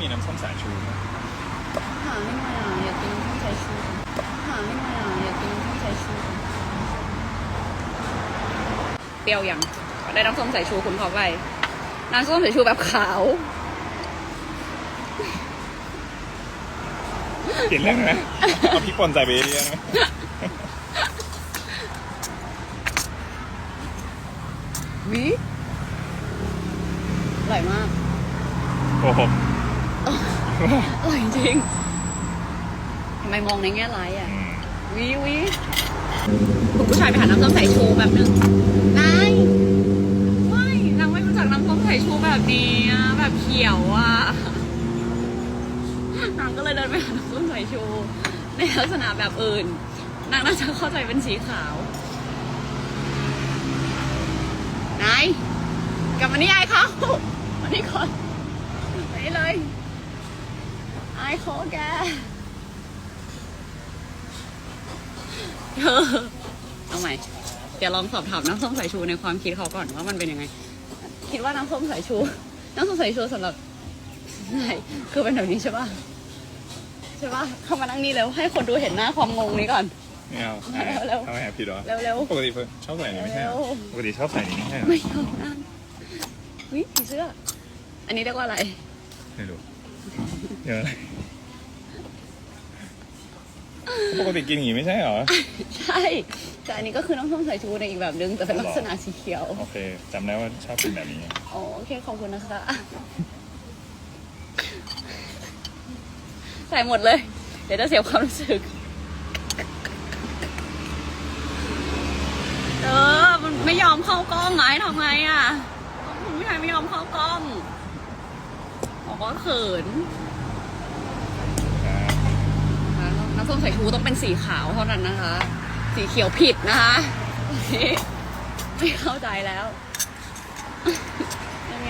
มีน้ำส้มสายชูไหมหาไม่มาอยากกินน้ำส้มสายชูหาไม่มาอยากกินน้ำส้มสายชูเปรี้ยวยังได้น้ำส้มสายชูคุณเขาไปน้ำส้มสายชูแบบขาวเปลี่ยนเรื่องไหมเอาพริกป่นใส่ไปเยอะๆนะวิอร่อยมากโอ้โห อร่อยจริงทำไมมองในแง่ร้ายอะอืมวิวิคุณผู้ชายไปหาน้ำส้มสายชูแบบนึงนายไม่นางไม่รู้จักน้ำส้มสายชูแบบนี้อะแบบเขียวอะนางก็เลยเดินไปหาน้ำส้มสายชู ในลักษณะแบบอื่น นางน่าจะเข้าใจเป็นสีขาวนายกลับมานี่ไอ้เขามานี่ก่อนไปเลย ไอ้เขาแกเธอเอาใหม่เดี๋ยวลองสอบถามน้ำส้มสายชูในความคิดเขาก่อนว่ามันเป็นยังไง คิดว่าน้ำส้มสายชู น้ำส้มสายชูสำหรับไหนคือเป็นแบบนี้ใช่ปะใช่ปะเข้ามานั่งนี่แล้วให้คนดูเห็นหน้าความงงนี้ก่อนไม่เอาเร็วๆทำไมแอบผิดเหรอเร็วปกติเฟิร์นชอบใส่อันนี้ไม่ใช่เหรอเร็วปกติชอบใส่อันนี้ไม่ใช่เหรๆอไม่เอานั่นวิผีเสื้อ อันนี้เรียกว่าอะไรไม่รู้เดี๋ยวอะไร ปกติกินอย่างนี้ไม่ใช่เหรอ ใช่ แต่อันนี้ก็คือน้ำส้มสายชูในอีกแบบนึงแต่เป็นลักษณะสีเขียวโอเคจำได้ว่าชอบกินแบบนี้ อ๋อโอเคขอบคุณนะคะ ใส่หมดเลย เดี๋ยวจะเสียความรู้สึก เออ มันไม่ยอมเข้ากล้องไงทำไงอะคุณผู้ชายไม่ยอมเข้ากล้องบอกว่าเขิน ส้มสายชูต้องเป็นสีขาวเท่านั้นนะคะ สีเขียวผิดนะคะไม่เข้าใจแล้วยังไง